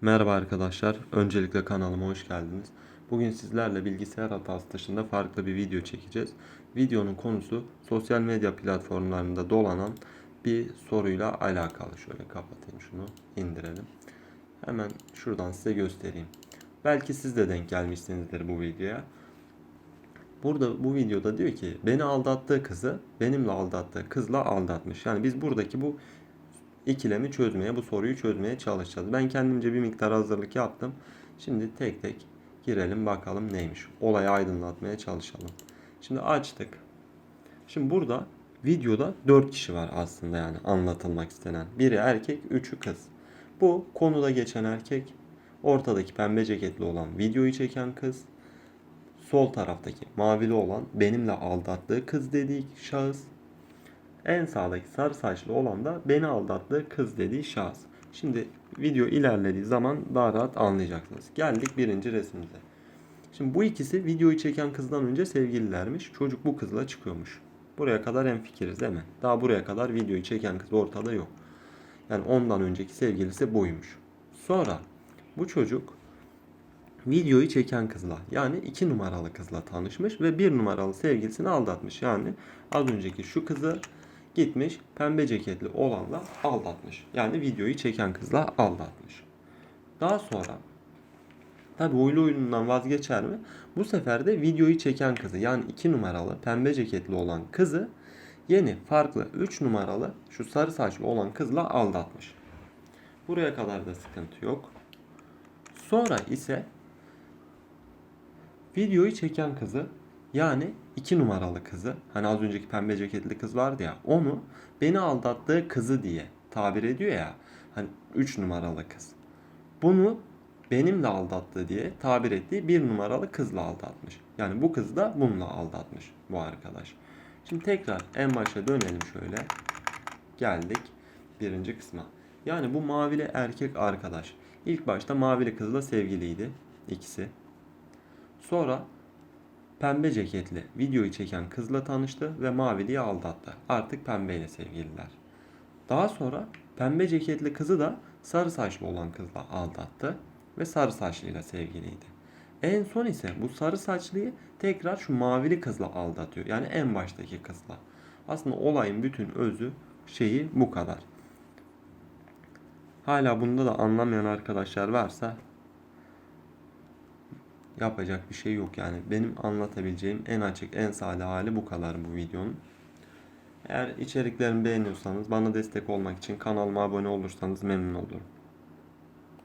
Merhaba arkadaşlar. Öncelikle kanalıma hoş geldiniz. Bugün sizlerle bilgisayar hatası dışında farklı bir video çekeceğiz. Videonun konusu sosyal medya platformlarında dolanan bir soruyla alakalı. Şöyle kapatayım şunu, indirelim. Hemen şuradan size göstereyim. Belki siz de denk gelmişsinizdir bu videoya. Burada bu videoda diyor ki beni aldattığı kızı benimle aldattığı kızla aldatmış. Yani biz buradaki bu ikilemi çözmeye, bu soruyu çözmeye çalışacağız. Ben kendimce bir miktar hazırlık yaptım. Şimdi tek tek girelim bakalım neymiş. Olayı aydınlatmaya çalışalım. Şimdi açtık. Şimdi burada videoda 4 kişi var aslında yani anlatılmak istenen. Biri erkek, üçü kız. Bu konuda geçen erkek, ortadaki pembe ceketli olan videoyu çeken kız, sol taraftaki mavili olan benimle aldattığı kız dediği şahıs, en sağdaki sarı saçlı olan da beni aldattığı kız dediği şahıs. Şimdi video ilerlediği zaman daha rahat anlayacaksınız. Geldik birinci resmimize. Şimdi bu ikisi videoyu çeken kızdan önce sevgililermiş. Çocuk bu kızla çıkıyormuş. Buraya kadar en fikiriz değil mi? Daha buraya kadar videoyu çeken kız ortada yok. Yani ondan önceki sevgilisi buymuş. Sonra bu çocuk videoyu çeken kızla yani iki numaralı kızla tanışmış ve bir numaralı sevgilisini aldatmış. Yani az önceki şu kızı gitmiş pembe ceketli olanla aldatmış. Yani videoyu çeken kızla aldatmış. Daha sonra tabi huylu oyunundan vazgeçer mi? Bu sefer de videoyu çeken kızı yani iki numaralı pembe ceketli olan kızı yeni farklı 3 numaralı şu sarı saçlı olan kızla aldatmış. Buraya kadar da sıkıntı yok. Sonra ise videoyu çeken kızı yani iki numaralı kızı hani az önceki pembe ceketli kız vardı ya onu beni aldattığı kızı diye tabir ediyor ya hani 3 numaralı kız. Bunu benimle aldattı diye tabir ettiği bir numaralı kızla aldatmış. Yani bu kız da bununla aldatmış bu arkadaş. Şimdi tekrar en başa dönelim şöyle. Geldik birinci kısma. Yani bu mavili erkek arkadaş. İlk başta mavili kızla sevgiliydi ikisi. Sonra pembe ceketli videoyu çeken kızla tanıştı ve maviliyi aldattı. Artık pembeyle sevgililer. Daha sonra pembe ceketli kızı da sarı saçlı olan kızla aldattı ve sarı saçlıyla sevgiliydi. En son ise bu sarı saçlıyı tekrar şu mavili kızla aldatıyor. Yani en baştaki kızla. Aslında olayın bütün özü şeyi bu kadar. Hala bunda da anlamayan arkadaşlar varsa yapacak bir şey yok yani. Benim anlatabileceğim en açık, en sade hali bu kadar bu videonun. Eğer içeriklerimi beğeniyorsanız bana destek olmak için kanalıma abone olursanız memnun olurum.